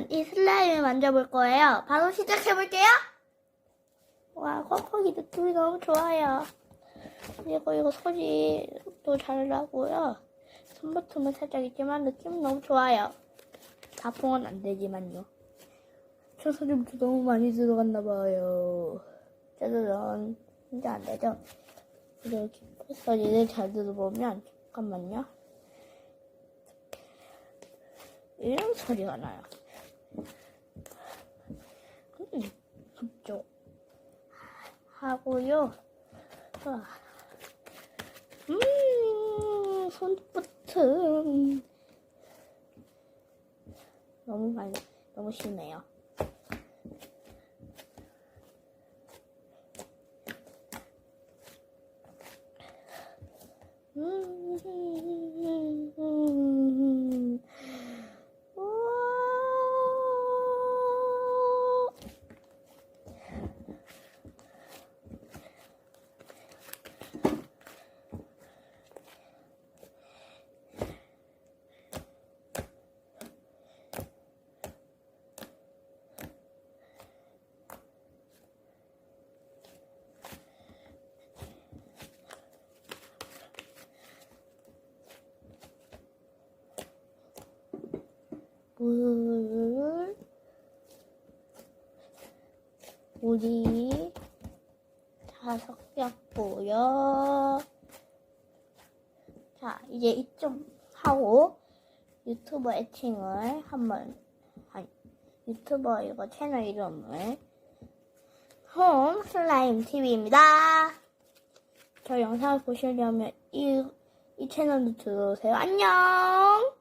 오늘은 이 슬라임을 만져볼 거예요. 바로 시작해볼게요. 와, 콩콩이 느낌이 너무 좋아요. 그리고 이거 소리도 잘 나고요. 손버튼은 살짝 있지만 느낌 너무 좋아요. 가풍은 안 되지만요. 저 소리부터 너무 많이 들어갔나봐요. 짜자잔. 진짜 안 되죠? 이렇게 소리를 잘 들어보면, 잠깐만요. 이런 소리가 나요. 음, 그쪽. 하고요. 아. 음, 손버튼. 너무 많이, 너무 심해요. 음, 우와. 물, 물이 다 섞였고요. 자, 이제 이쯤 하고 유튜버 애칭을 한번, 아니, 유튜버 이거 채널 이름을 홈 슬라임 TV입니다. 저 영상을 보시려면 이, 이 채널로 들어오세요. 안녕!